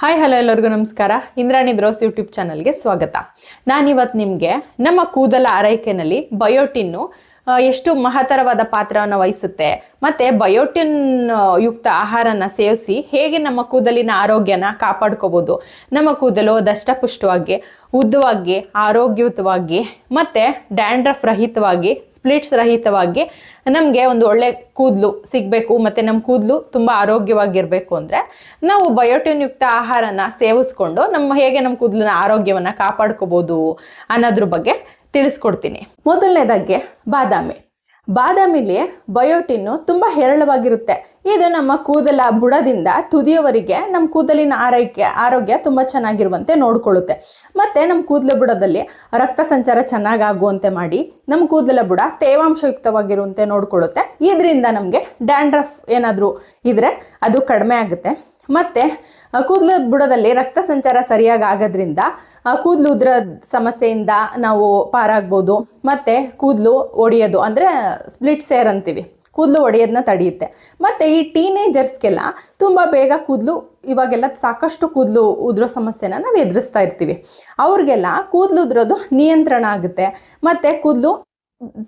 Hi hello ಎಲ್ಲರಿಗೂ ನಮಸ್ಕಾರ. ಇಂದ್ರಾಣಿ ದ್ರೋಸ್ ಯೂಟ್ಯೂಬ್ ಚಾನಲ್ಗೆ ಸ್ವಾಗತ. ನಾನಿವತ್ತು ನಿಮಗೆ ನಮ್ಮ ಕೂದಲ ಆರೈಕೆನಲ್ಲಿ ಬಯೋಟಿನ್ನು ಎಷ್ಟು ಮಹತ್ತರವಾದ ಪಾತ್ರವನ್ನು ವಹಿಸುತ್ತೆ. ಮತ್ತು ಬಯೋಟಿನ್ ಯುಕ್ತ ಆಹಾರನ ಸೇವಿಸಿ ಹೇಗೆ ನಮ್ಮ ಕೂದಲಿನ ಆರೋಗ್ಯನ ಕಾಪಾಡ್ಕೋಬೋದು. ನಮ್ಮ ಕೂದಲು ದಷ್ಟಪುಷ್ಟವಾಗಿ, ಉದ್ದವಾಗಿ, ಆರೋಗ್ಯಯುತವಾಗಿ, ಮತ್ತು ಡ್ಯಾಂಡ್ರಫ್ ರಹಿತವಾಗಿ, ಸ್ಪ್ಲಿಟ್ಸ್ ರಹಿತವಾಗಿ ನಮಗೆ ಒಂದು ಒಳ್ಳೆ ಕೂದಲು ಸಿಗಬೇಕು, ಮತ್ತು ನಮ್ಮ ಕೂದಲು ತುಂಬ ಆರೋಗ್ಯವಾಗಿರಬೇಕು ಅಂದರೆ ನಾವು ಬಯೋಟಿನ್ ಯುಕ್ತ ಆಹಾರನ ಸೇವಿಸ್ಕೊಂಡು ನಮ್ಮ ಹೇಗೆ ನಮ್ಮ ಕೂದಲಿನ ಆರೋಗ್ಯವನ್ನು ಕಾಪಾಡ್ಕೋಬೋದು ಅನ್ನೋದ್ರ ಬಗ್ಗೆ ತಿಳಿಸ್ಕೊಡ್ತೀನಿ. ಮೊದಲನೇದಾಗಿ ಬಾದಾಮಿ. ಬಾದಾಮಿಲಿ ಬಯೋಟಿನ್ನು ತುಂಬ ಹೇರಳವಾಗಿರುತ್ತೆ. ಇದು ನಮ್ಮ ಕೂದಲ ಬುಡದಿಂದ ತುದಿಯವರೆಗೆ ನಮ್ಮ ಕೂದಲಿನ ಆರೈಕೆ, ಆರೋಗ್ಯ ತುಂಬ ಚೆನ್ನಾಗಿರುವಂತೆ ನೋಡಿಕೊಳ್ಳುತ್ತೆ. ಮತ್ತು ನಮ್ಮ ಕೂದಲ ಬುಡದಲ್ಲಿ ರಕ್ತ ಸಂಚಾರ ಚೆನ್ನಾಗಾಗುವಂತೆ ಮಾಡಿ ನಮ್ಮ ಕೂದಲ ಬುಡ ತೇವಾಂಶಯುಕ್ತವಾಗಿರುವಂತೆ ನೋಡಿಕೊಳ್ಳುತ್ತೆ. ಇದರಿಂದ ನಮಗೆ ಡ್ಯಾಂಡ್ರಫ್ ಏನಾದರೂ ಇದ್ದರೆ ಅದು ಕಡಿಮೆ ಆಗುತ್ತೆ. ಮತ್ತು ಕೂದಲು ಬುಡದಲ್ಲಿ ರಕ್ತ ಸಂಚಾರ ಸರಿಯಾಗಿ ಆಗೋದ್ರಿಂದ ಕೂದಲು ಉದ್ರ ಸಮಸ್ಯೆಯಿಂದ ನಾವು ಪಾರಾಗ್ಬೋದು. ಮತ್ತು, ಕೂದಲು ಒಡೆಯೋದು ಅಂದರೆ ಸ್ಪ್ಲಿಟ್ ಸೇರ್ ಅಂತೀವಿ. ಕೂದಲು ಒಡೆಯೋದನ್ನ ತಡೆಯುತ್ತೆ. ಮತ್ತು ಈ ಟೀನೇಜರ್ಸ್ಗೆಲ್ಲ ತುಂಬ ಬೇಗ ಕೂದಲು, ಇವಾಗೆಲ್ಲ ಸಾಕಷ್ಟು ಕೂದಲು ಉದುರೋ ಸಮಸ್ಯೆನ ನಾವು ಎದುರಿಸ್ತಾ ಇರ್ತೀವಿ. ಅವ್ರಿಗೆಲ್ಲ ಕೂದಲು ಉದುರೋದು ನಿಯಂತ್ರಣ ಆಗುತ್ತೆ. ಮತ್ತು ಕೂದಲು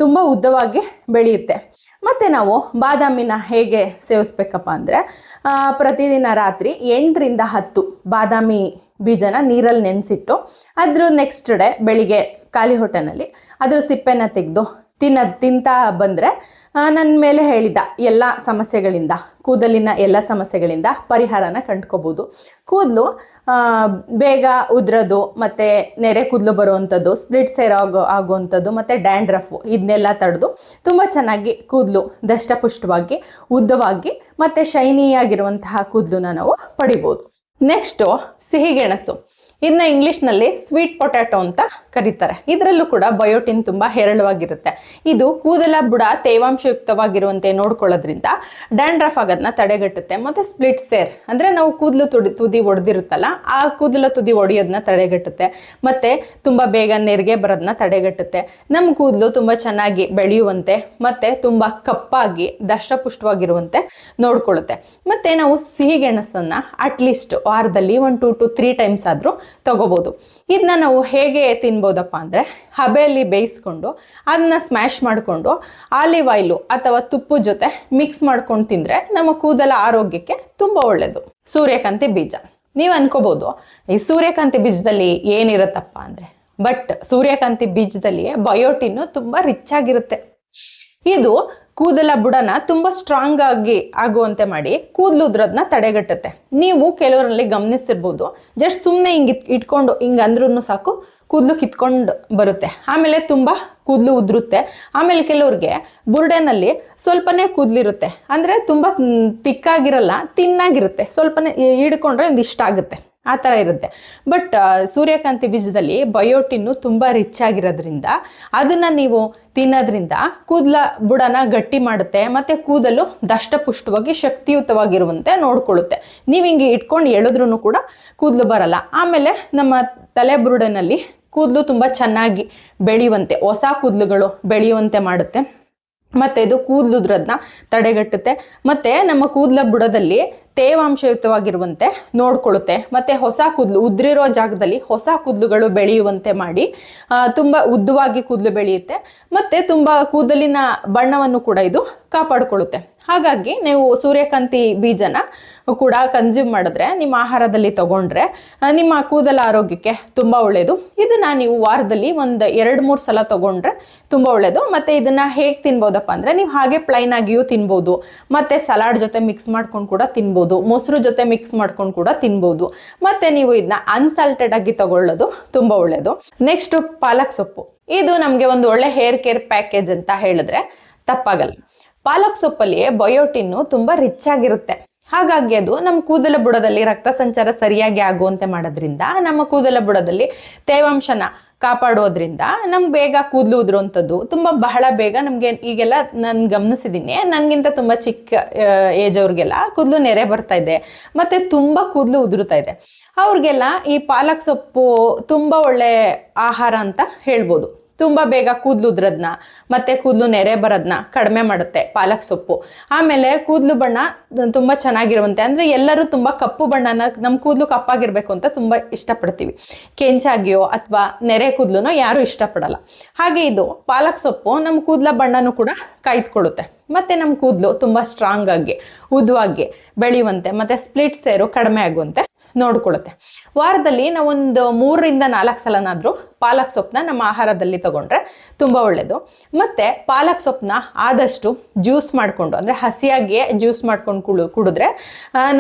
ತುಂಬ ಉದ್ದವಾಗಿ ಬೆಳೆಯುತ್ತೆ. ಮತ್ತು ನಾವು ಬಾದಾಮಿನ ಹೇಗೆ ಸೇವಿಸ್ಬೇಕಪ್ಪ ಅಂದರೆ ಪ್ರತಿದಿನ ರಾತ್ರಿ ಎಂಟರಿಂದ ಹತ್ತು ಬಾದಾಮಿ ಬೀಜನ ನೀರಲ್ಲಿ ನೆನೆಸಿಟ್ಟು ಅದ್ರ ನೆಕ್ಸ್ಟ್ ಡೇ ಬೆಳಿಗ್ಗೆ ಖಾಲಿ ಹೊಟ್ಟೆನಲ್ಲಿ ಅದ್ರ ಸಿಪ್ಪೆನ ತೆಗೆದು ತಿನ್ನೋದು ತಿಂತಾ ಬಂದರೆ ನನ್ನ ಮೇಲೆ ಹೇಳಿದ ಎಲ್ಲ ಸಮಸ್ಯೆಗಳಿಂದ, ಕೂದಲಿನ ಎಲ್ಲ ಸಮಸ್ಯೆಗಳಿಂದ ಪರಿಹಾರನ ಕಂಡ್ಕೋಬೋದು. ಕೂದಲು ಬೇಗ ಉದ್ರೋದು ಮತ್ತು ನೆರೆ ಕೂದಲು ಬರುವಂಥದ್ದು ಸ್ಪ್ಲಿಟ್ ಸೇರ್ ಆಗೋ, ಆಗುವಂಥದ್ದು ಮತ್ತು ಡ್ಯಾಂಡ್ರಫು ಇದನ್ನೆಲ್ಲ ತಡೆದು ತುಂಬ ಚೆನ್ನಾಗಿ ಕೂದಲು, ದಷ್ಟಪುಷ್ಟವಾಗಿ, ಉದ್ದವಾಗಿ ಮತ್ತು ಶೈನಿಯಾಗಿರುವಂತಹ ಕೂದಲನ್ನ ನಾವು ಪಡಿಬೋದು. ನೆಕ್ಸ್ಟು ಸಿಹಿಗೆಣಸು. ಇದನ್ನ ಇಂಗ್ಲೀಷ್ನಲ್ಲಿ ಸ್ವೀಟ್ ಪೊಟ್ಯಾಟೊ ಅಂತ ಕರೀತಾರೆ. ಇದರಲ್ಲೂ ಕೂಡ ಬಯೋಟಿನ್ ತುಂಬ ಹೇರಳವಾಗಿರುತ್ತೆ. ಇದು ಕೂದಲ ಬುಡ ತೇವಾಂಶಯುಕ್ತವಾಗಿರುವಂತೆ ನೋಡ್ಕೊಳ್ಳೋದ್ರಿಂದ ಡ್ಯಾಂಡ್ರಫ್ ಆಗೋದನ್ನ ತಡೆಗಟ್ಟುತ್ತೆ. ಮತ್ತು ಸ್ಪ್ಲಿಟ್ ಸೇರ್, ಅಂದರೆ ನಾವು ಕೂದಲು ತುಡಿ, ತುದಿ ಒಡೆದಿರುತ್ತಲ್ಲ, ಆ ಕೂದಲ ತುದಿ ಒಡೆಯೋದನ್ನ ತಡೆಗಟ್ಟುತ್ತೆ. ಮತ್ತು ತುಂಬ ಬೇಗ ನೆರಿಗೆ ಬರೋದನ್ನ ತಡೆಗಟ್ಟುತ್ತೆ. ನಮ್ಮ ಕೂದಲು ತುಂಬ ಚೆನ್ನಾಗಿ ಬೆಳೆಯುವಂತೆ, ಮತ್ತು ತುಂಬ ಕಪ್ಪಾಗಿ, ದಷ್ಟಪುಷ್ಟವಾಗಿರುವಂತೆ ನೋಡ್ಕೊಳ್ಳುತ್ತೆ. ಮತ್ತು ನಾವು ಸಿಹಿಗೆಣಸನ್ನು ಅಟ್ಲೀಸ್ಟ್ ವಾರದಲ್ಲಿ one two two three times ಆದರೂ ತಗೋಬೋದು. ಇದನ್ನ ನಾವು ಹೇಗೆ ತಿನ್ಬೋದಪ್ಪ ಅಂದರೆ ಹಬೆಯಲ್ಲಿ ಬೇಯಿಸ್ಕೊಂಡು ಅದನ್ನ ಸ್ಮ್ಯಾಶ್ ಮಾಡಿಕೊಂಡು ಆಲಿವ್ ಆಯಿಲು ಅಥವಾ ತುಪ್ಪದ ಜೊತೆ ಮಿಕ್ಸ್ ಮಾಡ್ಕೊಂಡು ತಿಂದರೆ ನಮ್ಮ ಕೂದಲ ಆರೋಗ್ಯಕ್ಕೆ ತುಂಬ ಒಳ್ಳೆಯದು ಸೂರ್ಯಕಾಂತಿ ಬೀಜ. ನೀವು ಅನ್ಕೋಬೋದು, ಈ ಸೂರ್ಯಕಾಂತಿ ಬೀಜದಲ್ಲಿ ಏನಿರುತ್ತಪ್ಪ ಅಂದರೆ ಬಟ್ ಸೂರ್ಯಕಾಂತಿ ಬೀಜದಲ್ಲಿಯೇ ಬಯೋಟಿನ್ನು ತುಂಬ ರಿಚ್ ಆಗಿರುತ್ತೆ. ಇದು ಕೂದಲ ಬುಡನ ತುಂಬ ಸ್ಟ್ರಾಂಗ್ ಆಗಿ ಆಗುವಂತೆ ಮಾಡಿ ಕೂದಲು ಉದ್ರೋದನ್ನ ತಡೆಗಟ್ಟುತ್ತೆ. ನೀವು ಕೆಲವರಲ್ಲಿ ಗಮನಿಸಿರ್ಬೋದು ಜಸ್ಟ್ ಸುಮ್ಮನೆ ಹಿಂಗೆ ಇಟ್ಕೊಂಡು ಹಿಂಗೆ ಅಂದ್ರೂ ಸಾಕು, ಕೂದಲು ಕಿತ್ಕೊಂಡು ಬರುತ್ತೆ. ಆಮೇಲೆ ತುಂಬ ಕೂದಲು ಉದುರುತ್ತೆ. ಆಮೇಲೆ ಕೆಲವ್ರಿಗೆ ಬುರ್ಡೆನಲ್ಲಿ ಸ್ವಲ್ಪನೇ ಕೂದಲಿರುತ್ತೆ. ಅಂದರೆ ತುಂಬ ತಿಕ್ಕಾಗಿರಲ್ಲ, ತಿನ್ನಾಗಿರುತ್ತೆ. ಸ್ವಲ್ಪನೇ ಹಿಡ್ಕೊಂಡ್ರೆ ಒಂದು ಇಷ್ಟ ಆಗುತ್ತೆ. ಆ ಥರ ಇರುತ್ತೆ. ಬಟ್ ಸೂರ್ಯಕಾಂತಿ ಬೀಜದಲ್ಲಿ ಬಯೋಟಿನ್ನು ತುಂಬ ರಿಚ್ ಆಗಿರೋದ್ರಿಂದ ಅದನ್ನು ನೀವು ತಿನ್ನೋದ್ರಿಂದ ಕೂದಲ ಬುಡನ ಗಟ್ಟಿ ಮಾಡುತ್ತೆ, ಮತ್ತು ಕೂದಲು ದಷ್ಟಪುಷ್ಟವಾಗಿ ಶಕ್ತಿಯುತವಾಗಿರುವಂತೆ ನೋಡ್ಕೊಳ್ಳುತ್ತೆ. ನೀವು ಹಿಂಗೆ ಇಟ್ಕೊಂಡು ಎಳೆದ್ರೂ ಕೂಡ ಕೂದಲು ಬರಲ್ಲ. ಆಮೇಲೆ ನಮ್ಮ ತಲೆ ಬುರುಡನಲ್ಲಿ ಕೂದಲು ತುಂಬ ಚೆನ್ನಾಗಿ ಬೆಳೆಯುವಂತೆ, ಹೊಸ ಕೂದಲುಗಳು ಬೆಳೆಯುವಂತೆ ಮಾಡುತ್ತೆ. ಮತ್ತು ಇದು ಕೂದಲುದ್ರದನ್ನ ತಡೆಗಟ್ಟುತ್ತೆ. ಮತ್ತು ನಮ್ಮ ಕೂದಲ ಬುಡದಲ್ಲಿ ತೇವಾಂಶಯುತವಾಗಿರುವಂತೆ ನೋಡ್ಕೊಳ್ಳುತ್ತೆ. ಮತ್ತು ಹೊಸ ಕೂದಲು ಉದ್ರಿರೋ ಜಾಗದಲ್ಲಿ ಹೊಸ ಕೂದಲುಗಳು ಬೆಳೆಯುವಂತೆ ಮಾಡಿ ತುಂಬ ಉದ್ದವಾಗಿ ಕೂದಲು ಬೆಳೆಯುತ್ತೆ. ಮತ್ತು ತುಂಬ ಕೂದಲಿನ ಬಣ್ಣವನ್ನು ಕೂಡ ಇದು ಕಾಪಾಡಿಕೊಳ್ಳುತ್ತೆ. ಹಾಗಾಗಿ ನೀವು ಸೂರ್ಯಕಾಂತಿ ಬೀಜನ ಕೂಡ ಕನ್ಸ್ಯೂಮ್ ಮಾಡಿದ್ರೆ, ನಿಮ್ಮ ಆಹಾರದಲ್ಲಿ ತಗೊಂಡ್ರೆ ನಿಮ್ಮ ಕೂದಲ ಆರೋಗ್ಯಕ್ಕೆ ತುಂಬ ಒಳ್ಳೆಯದು ಇದನ್ನು ನೀವು ವಾರದಲ್ಲಿ ಒಂದು ಎರಡು ಮೂರು ಸಲ ತಗೊಂಡ್ರೆ ತುಂಬ ಒಳ್ಳೆಯದು ಮತ್ತು ಇದನ್ನು ಹೇಗೆ ತಿನ್ಬೋದಪ್ಪ ಅಂದರೆ, ನೀವು ಹಾಗೆ ಪ್ಲೈನ್ ಆಗಿಯೂ ತಿನ್ಬೋದು. ಮತ್ತು ಸಲಾಡ್ ಜೊತೆ ಮಿಕ್ಸ್ ಮಾಡ್ಕೊಂಡು ಕೂಡ ತಿನ್ಬೋದು. ಮೊಸರು ಜೊತೆ ಮಿಕ್ಸ್ ಮಾಡ್ಕೊಂಡು ಕೂಡ ತಿನ್ಬೋದು. ಮತ್ತು ನೀವು ಇದನ್ನ ಅನ್ಸಾಲ್ಟೆಡ್ ಆಗಿ ತಗೊಳ್ಳೋದು ತುಂಬ ಒಳ್ಳೆಯದು ನೆಕ್ಸ್ಟು ಪಾಲಕ್ ಸೊಪ್ಪು. ಇದು ನಮಗೆ ಒಂದು ಒಳ್ಳೆ ಹೇರ್ ಕೇರ್ ಪ್ಯಾಕೇಜ್ ಅಂತ ಹೇಳಿದ್ರೆ ತಪ್ಪಾಗಲ್ಲ. ಪಾಲಕ್ ಸೊಪ್ಪಲ್ಲಿ ಬಯೋಟಿನ್ನು ತುಂಬ ರಿಚ್ ಆಗಿರುತ್ತೆ. ಹಾಗಾಗಿ ಅದು ನಮ್ಮ ಕೂದಲ ಬುಡದಲ್ಲಿ ರಕ್ತ ಸಂಚಾರ ಸರಿಯಾಗಿ ಆಗುವಂತೆ ಮಾಡೋದ್ರಿಂದ, ನಮ್ಮ ಕೂದಲ ಬುಡದಲ್ಲಿ ತೇವಾಂಶನ ಕಾಪಾಡೋದ್ರಿಂದ ನಮ್ಗೆ ಬೇಗ ಕೂದಲು ಉದುರುವಂಥದ್ದು ತುಂಬ ಬಹಳ ಬೇಗ ನಮಗೆ ಈಗೆಲ್ಲ ನಾನು ಗಮನಿಸಿದ್ದೀನಿ ನನಗಿಂತ ತುಂಬ ಚಿಕ್ಕ ಏಜ್ ಅವ್ರಿಗೆಲ್ಲ ಕೂದಲು ನೆರೆ ಬರ್ತಾ ಇದೆ. ಮತ್ತು ತುಂಬ ಕೂದಲು ಉದುರುತ್ತಾ ಇದೆ. ಅವ್ರಿಗೆಲ್ಲ ಈ ಪಾಲಕ್ ಸೊಪ್ಪು ತುಂಬ ಒಳ್ಳೆ ಆಹಾರ ಅಂತ ಹೇಳ್ಬೋದು. ತುಂಬ ಬೇಗ ಕೂದಲು ಉದ್ರದ್ನ, ಮತ್ತು ಕೂದಲು ನೆರೆ ಬರೋದನ್ನ ಕಡಿಮೆ ಮಾಡುತ್ತೆ ಪಾಲಕ್ ಸೊಪ್ಪು. ಆಮೇಲೆ ಕೂದಲು ಬಣ್ಣ ತುಂಬ ಚೆನ್ನಾಗಿರುವಂತೆ, ಅಂದರೆ ಎಲ್ಲರೂ ತುಂಬ ಕಪ್ಪು ಬಣ್ಣನ ನಮ್ಮ ಕೂದಲು ಕಪ್ಪಾಗಿರಬೇಕು ಅಂತ ತುಂಬ ಇಷ್ಟಪಡ್ತೀವಿ. ಕೆಂಚಾಗಿಯೋ ಅಥವಾ ನೆರೆ ಕೂದಲು ಯಾರೂ ಇಷ್ಟಪಡಲ್ಲ. ಹಾಗೆ ಇದು ಪಾಲಕ್ ಸೊಪ್ಪು ನಮ್ಮ ಕೂದಲ ಬಣ್ಣನೂ ಕೂಡ ಕಾಯ್ದುಕೊಳ್ಳುತ್ತೆ. ಮತ್ತು ನಮ್ಮ ಕೂದಲು ತುಂಬ ಸ್ಟ್ರಾಂಗಾಗಿ ಉದ್ದವಾಗಿ ಬೆಳೆಯುವಂತೆ, ಮತ್ತು ಸ್ಪ್ಲಿಟ್ ಸೇರು ಕಡಿಮೆ ಆಗುವಂತೆ ನೋಡ್ಕೊಳ್ಳುತ್ತೆ ವಾರದಲ್ಲಿ ನಾವೊಂದು ಮೂರರಿಂದ ನಾಲ್ಕು ಸಲನಾದರೂ ಪಾಲಕ್ ಸೊಪ್ಪನ್ನ ನಮ್ಮ ಆಹಾರದಲ್ಲಿ ತಗೊಂಡ್ರೆ ತುಂಬ ಒಳ್ಳೆಯದು ಮತ್ತು ಪಾಲಕ್ ಸೊಪ್ಪನ್ನ ಆದಷ್ಟು ಜ್ಯೂಸ್ ಮಾಡಿಕೊಂಡು, ಅಂದರೆ ಹಸಿಯಾಗಿಯೇ ಜ್ಯೂಸ್ ಮಾಡ್ಕೊಂಡು ಕುಳು, ಕುಡಿದ್ರೆ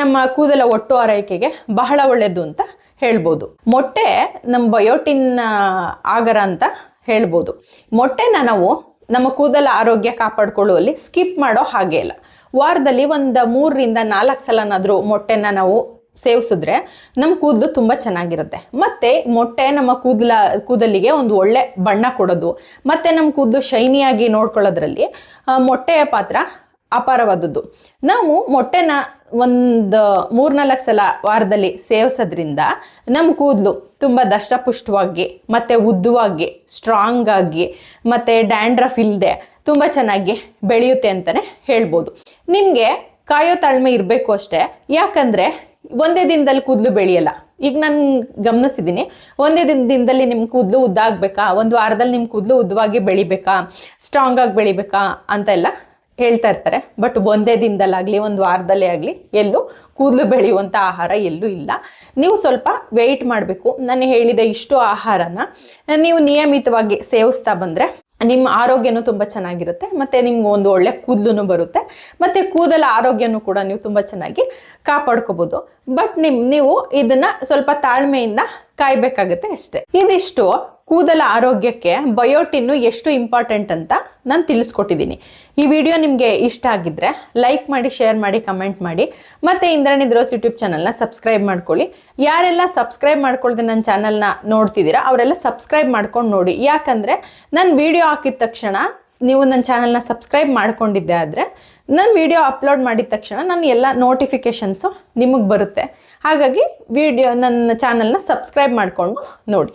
ನಮ್ಮ ಕೂದಲ ಒಟ್ಟು ಆರೈಕೆಗೆ ಬಹಳ ಒಳ್ಳೆಯದು ಅಂತ ಹೇಳ್ಬೋದು. ಮೊಟ್ಟೆ ನಮ್ಮ ಬಯೋಟಿನ್ ಆಗರ ಅಂತ ಹೇಳ್ಬೋದು. ಮೊಟ್ಟೆನ ನಾವು ನಮ್ಮ ಕೂದಲ ಆರೋಗ್ಯ ಕಾಪಾಡಿಕೊಳ್ಳುವಲ್ಲಿ ಸ್ಕಿಪ್ ಮಾಡೋ ಹಾಗೆ ಇಲ್ಲ. ವಾರದಲ್ಲಿ ಒಂದು ಮೂರರಿಂದ ನಾಲ್ಕು ಸಲನಾದರೂ ಮೊಟ್ಟೆನ ನಾವು ಸೇವಿಸಿದ್ರೆ ನಮ್ಮ ಕೂದಲು ತುಂಬ ಚೆನ್ನಾಗಿರುತ್ತೆ. ಮತ್ತು ಮೊಟ್ಟೆ ನಮ್ಮ ಕೂದಲ, ಕೂದಲಿಗೆ ಒಂದು ಒಳ್ಳೆ ಬಣ್ಣ ಕೊಡೋದು. ಮತ್ತು ನಮ್ಮ ಕೂದಲು ಶೈನಿಯಾಗಿ ನೋಡ್ಕೊಳ್ಳೋದ್ರಲ್ಲಿ ಮೊಟ್ಟೆಯ ಪಾತ್ರ ಅಪಾರವಾದದ್ದು. ನಾವು ಮೊಟ್ಟೆನ ಒಂದು ಮೂರ್ನಾಲ್ಕು ಸಲ ವಾರದಲ್ಲಿ ಸೇವಿಸೋದ್ರಿಂದ ನಮ್ಮ ಕೂದಲು ತುಂಬ ದಷ್ಟಪುಷ್ಟವಾಗಿ, ಮತ್ತು ಉದ್ದವಾಗಿ ಸ್ಟ್ರಾಂಗ್ ಆಗಿ, ಮತ್ತು ಡ್ಯಾಂಡ್ರಫ್ ಇಲ್ಲದೆ ತುಂಬ ಚೆನ್ನಾಗಿ ಬೆಳೆಯುತ್ತೆ ಅಂತಲೇ ಹೇಳ್ಬೋದು. ನಿಮಗೆ ಕಾಯೋ ತಾಳ್ಮೆ ಇರಬೇಕು ಅಷ್ಟೇ. ಯಾಕಂದರೆ ಒಂದೇ ದಿನದಲ್ಲಿ ಕೂದಲು ಬೆಳೆಯಲ್ಲ. ಈಗ ನಾನು ಗಮನಿಸಿದ್ದೀನಿ ಒಂದೇ ದಿನ ದಿನದಲ್ಲಿ ನಿಮ್ಮ ಕೂದಲು ಉದ್ದ ಆಗಬೇಕಾ ಒಂದು ವಾರದಲ್ಲಿ ನಿಮ್ಮ ಕೂದಲು ಉದ್ದವಾಗಿ ಬೆಳಿಬೇಕಾ? ಸ್ಟ್ರಾಂಗ್ ಆಗಿ ಬೆಳಿಬೇಕಾ? ಅಂತೆಲ್ಲ ಹೇಳ್ತಾ ಇರ್ತಾರೆ. ಬಟ್ ಒಂದೇ ದಿನದಲ್ಲಾಗಲಿ, ಒಂದು ವಾರದಲ್ಲೇ ಆಗಲಿ ಎಲ್ಲೂ ಕೂದಲು ಬೆಳೆಯುವಂಥ ಆಹಾರ ಎಲ್ಲೂ ಇಲ್ಲ. ನೀವು ಸ್ವಲ್ಪ ವೆಯ್ಟ್ ಮಾಡಬೇಕು. ನಾನು ಹೇಳಿದ ಇಷ್ಟು ಆಹಾರನ ನೀವು ನಿಯಮಿತವಾಗಿ ಸೇವಿಸ್ತಾ ಬಂದರೆ ನಿಮ್ಮ ಆರೋಗ್ಯನೂ ತುಂಬ ಚೆನ್ನಾಗಿರುತ್ತೆ, ಮತ್ತು ನಿಮ್ಗೆ ಒಂದು ಒಳ್ಳೆ ಕೂದಲು ಬರುತ್ತೆ, ಮತ್ತು ಕೂದಲ ಆರೋಗ್ಯನೂ ಕೂಡ ನೀವು ತುಂಬ ಚೆನ್ನಾಗಿ ಕಾಪಾಡ್ಕೋಬೋದು. ಬಟ್ ನಿಮ್, ನೀವು ಇದನ್ನು ಸ್ವಲ್ಪ ತಾಳ್ಮೆಯಿಂದ ಕಾಯಬೇಕಾಗುತ್ತೆ ಅಷ್ಟೇ. ಇದಿಷ್ಟು ಕೂದಲ ಆರೋಗ್ಯಕ್ಕೆ ಬಯೋಟಿನ್ನು ಎಷ್ಟು ಇಂಪಾರ್ಟೆಂಟ್ ಅಂತ ನಾನು ತಿಳಿಸ್ಕೊಟ್ಟಿದ್ದೀನಿ ಈ ವಿಡಿಯೋ ನಿಮಗೆ ಇಷ್ಟ ಆಗಿದ್ದರೆ ಲೈಕ್ ಮಾಡಿ ಶೇರ್ ಮಾಡಿ ಕಮೆಂಟ್ ಮಾಡಿ. ಮತ್ತು ಇಂದ್ರಾಣಿ ದ್ರೋಸ್ ಯೂಟ್ಯೂಬ್ ಚಾನಲ್ನ ಸಬ್ಸ್ಕ್ರೈಬ್ ಮಾಡ್ಕೊಳ್ಳಿ. ಯಾರೆಲ್ಲ ಸಬ್ಸ್ಕ್ರೈಬ್ ಮಾಡ್ಕೊಳ್ದೆ ನನ್ನ ಚಾನಲ್ನ ನೋಡ್ತಿದ್ದೀರಾ, ಅವರೆಲ್ಲ ಸಬ್ಸ್ಕ್ರೈಬ್ ಮಾಡ್ಕೊಂಡು ನೋಡಿ. ಯಾಕಂದರೆ ನಾನು ವಿಡಿಯೋ ಹಾಕಿದ ತಕ್ಷಣ ನೀವು ನನ್ನ ಚಾನಲ್ನ ಸಬ್ಸ್ಕ್ರೈಬ್ ಮಾಡ್ಕೊಂಡಿದ್ದೆ ಆದರೆ, ನಾನು ವಿಡಿಯೋ ಅಪ್ಲೋಡ್ ಮಾಡಿದ ತಕ್ಷಣ ನಾನು ಎಲ್ಲ ನೋಟಿಫಿಕೇಷನ್ಸು ನಿಮಗೆ ಬರುತ್ತೆ. ಹಾಗಾಗಿ ವಿಡಿಯೋ ನನ್ನ ಚಾನಲ್ನ ಸಬ್ಸ್ಕ್ರೈಬ್ ಮಾಡಿಕೊಂಡು ನೋಡಿ.